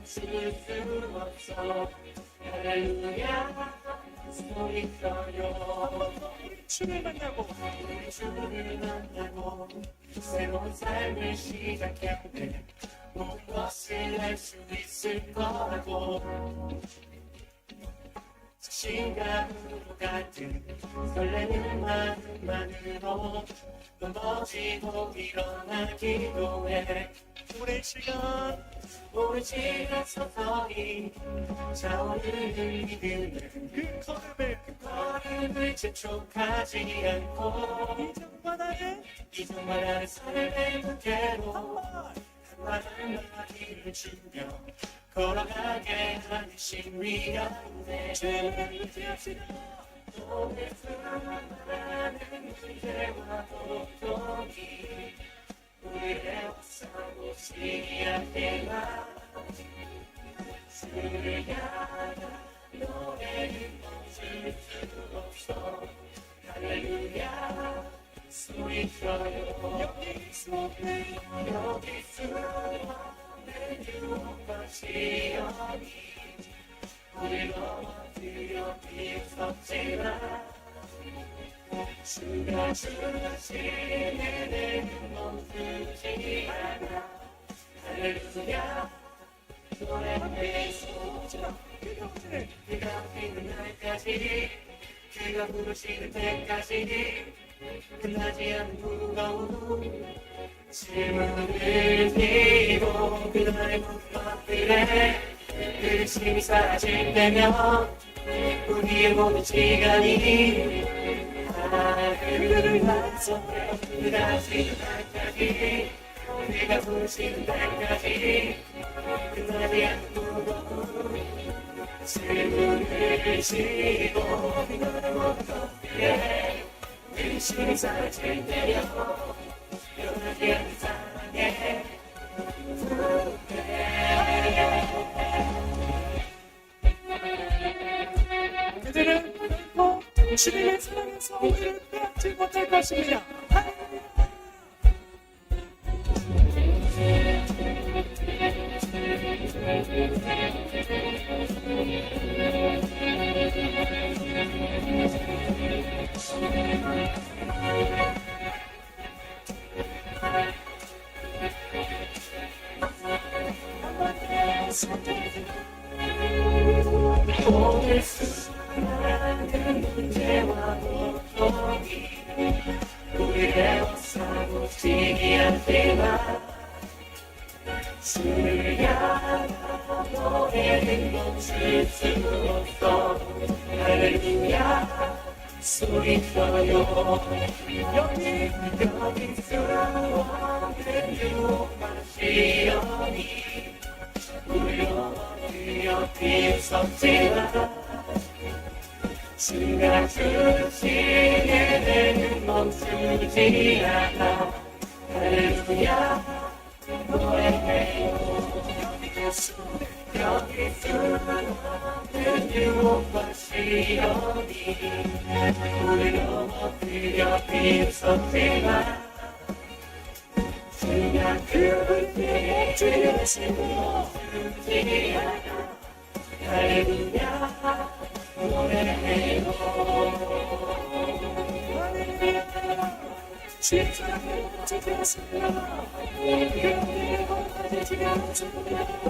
멈출 수 없어. 할렐루야 소리 커요. 주를 만나고. 주를 만나고 새로운 삶을 시작했네 모든 것을 할 수 있을 거라고 시간으로 같은 설레는 마음만으로 넘어지고 일어나기도 해. 오랜 시간 오랜 시간 서서히 차오르는 믿음을 그 걸음을 걸음을 재촉하지 않고 이정말 나는 삶의 무게로 한말 한마디 한마디를 주며 걸어가게 신비가 있네 죄를 의지합시다 오늘 수많은 문제와 고통이 우리의 싸고 시야에만 주를 향한 노래를 멈출 수 없어. 할렐루야. 소리쳐요. 여기 속에 여기 수많은 유혹 주가 주시는 내는 멈추지 않아 할렐루야 그 형제를 그가 피는 날까지 그가 부르시는 때까지 끝나지 않는 무거운 질문을 띠고 그날의 문법들에 의심이 사라질 때면 우리의 모든 시간이 하늘을 나서 끝나지 날까지 그가 부르시는 끝나지 않는 무거운 질문을 지고 모든 것들에 의심이 사라질 때면 변하지 않 주님의 사랑에서 오늘을 빼앗지 못할 것입니다 향한 노래는 멈출 수 없어 할렐루야 소리쳐요 여기 여기 수많은 유혹과 시련이 울려 비섭지만 주가 주시는 내는 멈추지 않아 할렐루야 여기 수많은 유혹과 시련이 우리 지켰습니다 그들의 것까지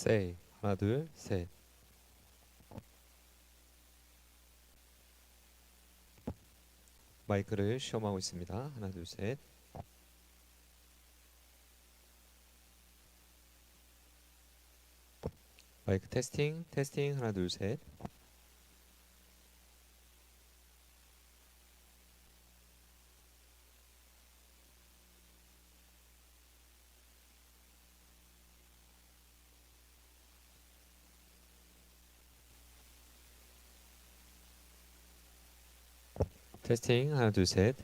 say 하나 둘 셋. 마이크를 시험하고 있습니다. 하나 둘 셋. 마이크 테스팅 테스팅 하나 둘 셋. 테스팅 하나 둘 셋.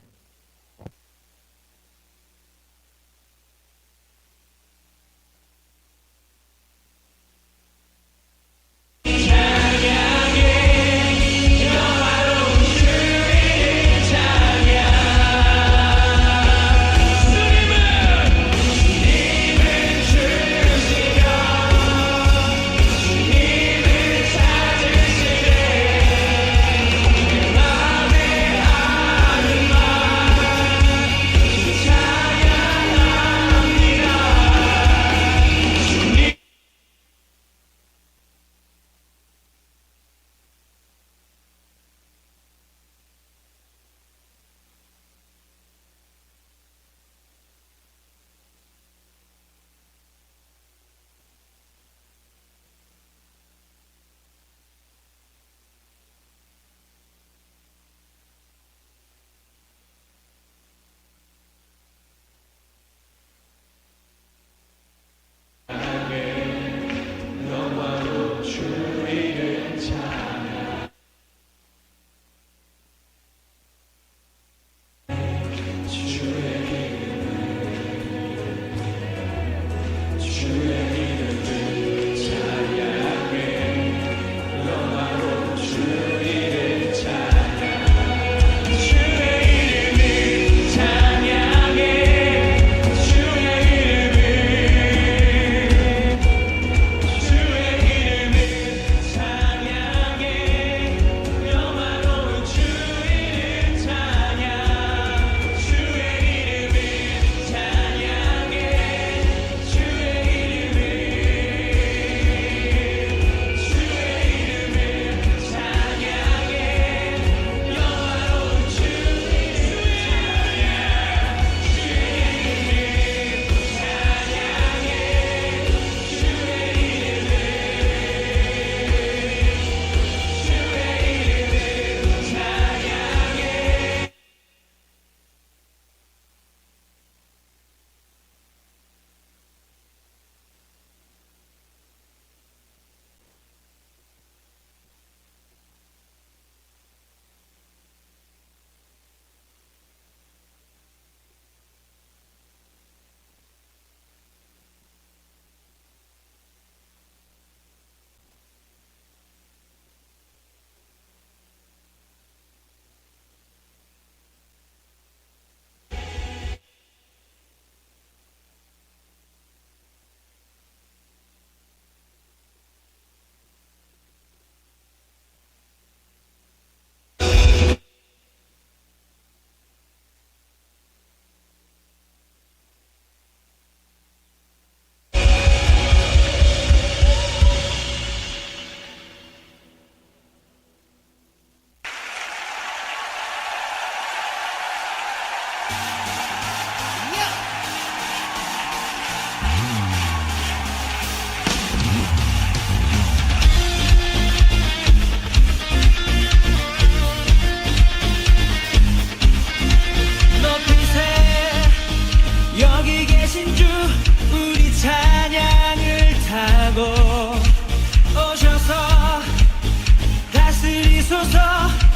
주소서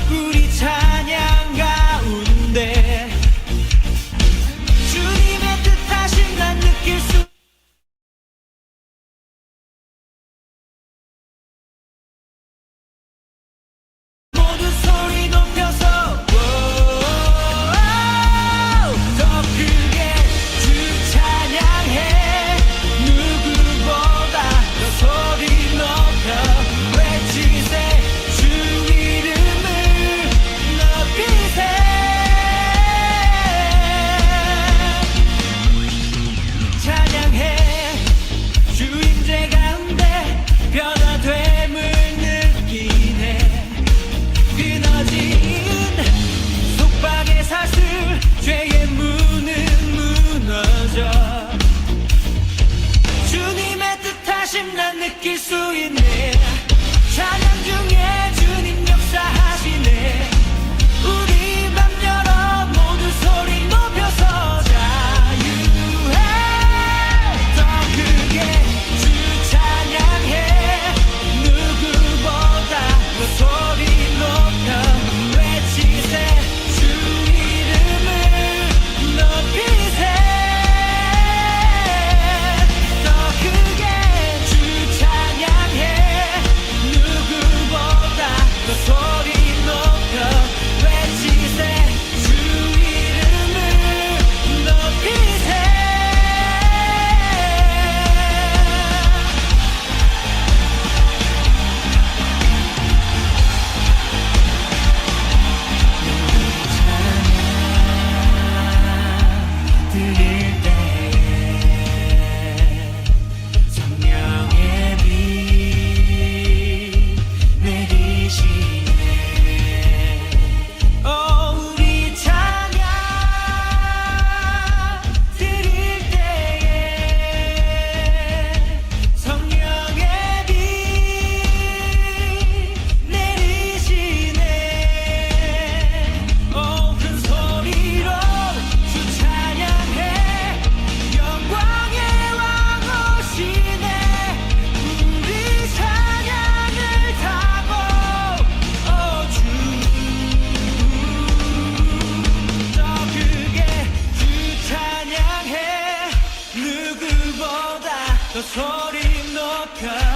우리 잘 느낄 수 있는 소리 너가